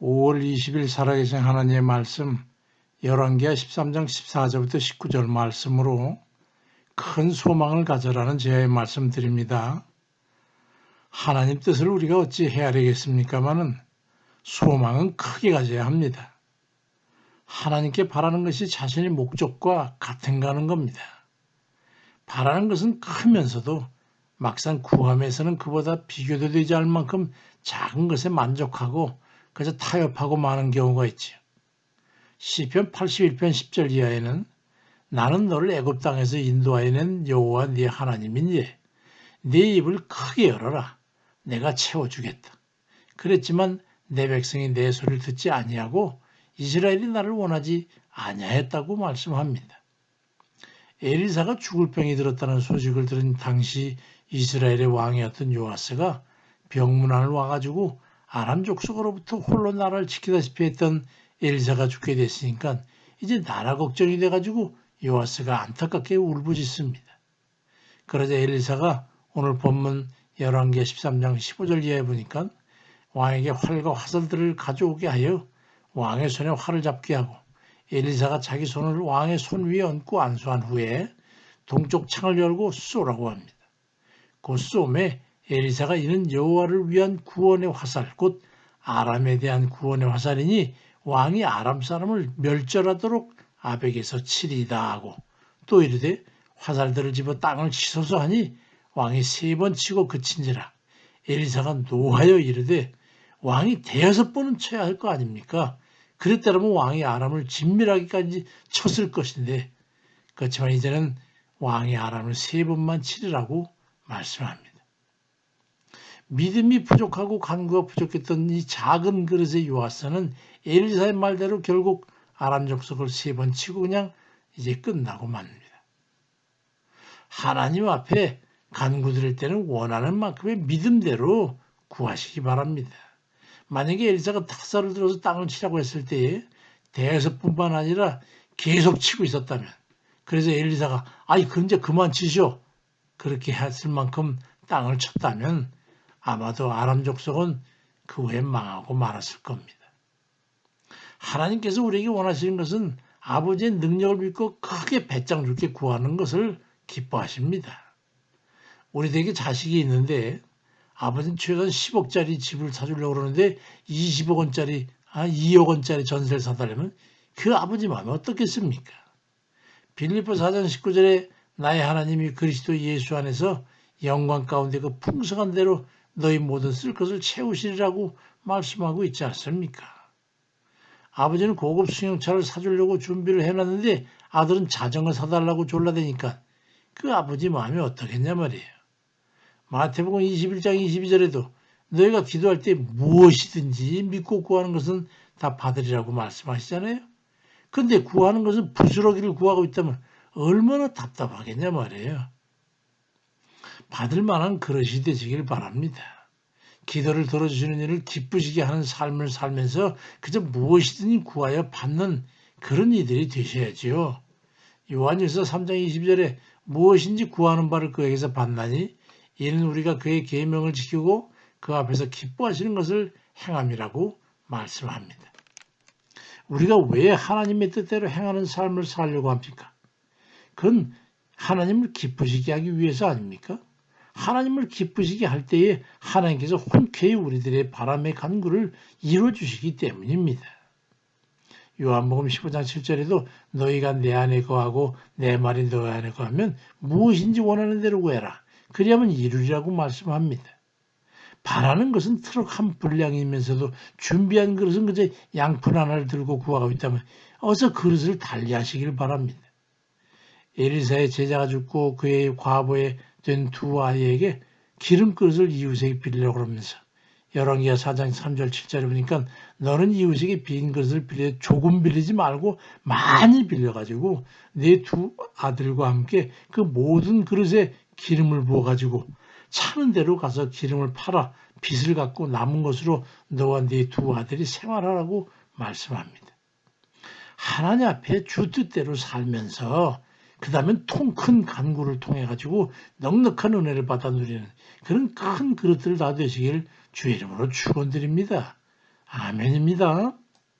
5월 20일 살아계신 하나님의 말씀 열왕기하 13장 14절부터 19절 말씀으로 큰 소망을 가져라는 제의 말씀드립니다. 하나님 뜻을 우리가 어찌 헤아리겠습니까마는 소망은 크게 가져야 합니다. 하나님께 바라는 것이 자신의 목적과 같은가는 겁니다. 바라는 것은 크면서도 막상 구함에서는 그보다 비교도 되지 않을 만큼 작은 것에 만족하고 그래서 타협하고 마는 경우가 있지요. 시편 81편 10절 이하에는 나는 너를 애굽 땅에서 인도하여 낸 여호와 네 하나님이니 네 입을 크게 열어라 내가 채워주겠다. 그랬지만 내 백성이 내 소리를 듣지 아니하고 이스라엘이 나를 원하지 아니하였다고 말씀합니다. 에리사가 죽을 병이 들었다는 소식을 들은 당시 이스라엘의 왕이었던 요아스가 병문안을 와가지고 아람 족속으로부터 홀로 나라를 지키다시피 했던 엘리사가 죽게 됐으니까 이제 나라 걱정이 돼가지고 요아스가 안타깝게 울부짖습니다. 그러자 엘리사가 오늘 본문 11개 13장 15절 이하에 보니까 왕에게 활과 화살들을 가져오게 하여 왕의 손에 활을 잡게 하고 엘리사가 자기 손을 왕의 손 위에 얹고 안수한 후에 동쪽 창을 열고 쏘라고 합니다. 그 쏘매 엘리사가 이는 여호와를 위한 구원의 화살 곧 아람에 대한 구원의 화살이니 왕이 아람 사람을 멸절하도록 아벡에서 치리다 하고 또 이르되 화살들을 집어 땅을 치소서 하니 왕이 세 번 치고 그친지라 엘리사가 노하여 이르되 왕이 대여섯 번은 쳐야 할 거 아닙니까? 그랬다면 왕이 아람을 진밀하기까지 쳤을 것인데 그렇지만 이제는 왕이 아람을 세 번만 치르라고 말씀합니다. 믿음이 부족하고 간구가 부족했던 이 작은 그릇의 요아스는 엘리사의 말대로 결국 아람 족속을 세 번 치고 그냥 이제 끝나고 맙니다. 하나님 앞에 간구드릴 때는 원하는 만큼의 믿음대로 구하시기 바랍니다. 만약에 엘리사가 탁사를 들어서 땅을 치라고 했을 때에 대에서뿐만 아니라 계속 치고 있었다면 그래서 엘리사가 아이 그럼 이제 그만 치시오 그렇게 했을 만큼 땅을 쳤다면 아마도 아람 족속은 그 후에 망하고 말았을 겁니다. 하나님께서 우리에게 원하시는 것은 아버지의 능력을 믿고 크게 배짱 좋게 구하는 것을 기뻐하십니다. 우리에게 자식이 있는데 아버지는 최소한 10억짜리 집을 사주려고 그러는데 20억 원짜리, 아, 2억 원짜리 전세를 사달라면 그 아버지 마음이 어떻겠습니까? 빌리포 4장 19절에 나의 하나님이 그리스도 예수 안에서 영광 가운데 그 풍성한 대로 너희 모든 쓸 것을 채우시리라고 말씀하고 있지 않습니까? 아버지는 고급 승용차를 사주려고 준비를 해놨는데 아들은 자전거 사달라고 졸라대니까 그 아버지 마음이 어떻겠냐 말이에요. 마태복음 21장 22절에도 너희가 기도할 때 무엇이든지 믿고 구하는 것은 다 받으리라고 말씀하시잖아요. 근데 구하는 것은 부스러기를 구하고 있다면 얼마나 답답하겠냐 말이에요. 받을 만한 그릇이 되시길 바랍니다. 기도를 들어주시는 일을 기쁘시게 하는 삶을 살면서 그저 무엇이든 구하여 받는 그런 이들이 되셔야지요. 요한일서 3장 20절에 무엇인지 구하는 바를 그에게서 받나니 이는 우리가 그의 계명을 지키고 그 앞에서 기뻐하시는 것을 행함이라고 말씀합니다. 우리가 왜 하나님의 뜻대로 행하는 삶을 살려고 합니까? 그건 하나님을 기쁘시게 하기 위해서 아닙니까? 하나님을 기쁘시게 할 때에 하나님께서 흔쾌히 우리들의 바람의 간구를 이루어주시기 때문입니다. 요한복음 15장 7절에도 너희가 내 안에 거하고 내 말이 너희 안에 거하면 무엇인지 원하는 대로 구해라. 그리하면 이루리라고 말씀합니다. 바라는 것은 트럭 한 분량이면서도 준비한 그릇은 그저 양푼 하나를 들고 구하고 있다면 어서 그릇을 달리하시길 바랍니다. 에리사의 제자가 죽고 그의 과부의 된 두 아이에게 기름 그릇을 이웃에게 빌리려고 그러면서 열왕기하 4장 3절 7절에 보니까 너는 이웃에게 빈 그릇을 빌려 조금 빌리지 말고 많이 빌려가지고 내 두 아들과 함께 그 모든 그릇에 기름을 부어가지고 차는 대로 가서 기름을 팔아 빚을 갖고 남은 것으로 너와 네 두 아들이 생활하라고 말씀합니다. 하나님 앞에 주 뜻대로 살면서 그 다음에 통큰 간구를 통해 가지고 넉넉한 은혜를 받아 누리는 그런 큰 그릇들 다 되시길 주의 이름으로 축원드립니다. 아멘입니다.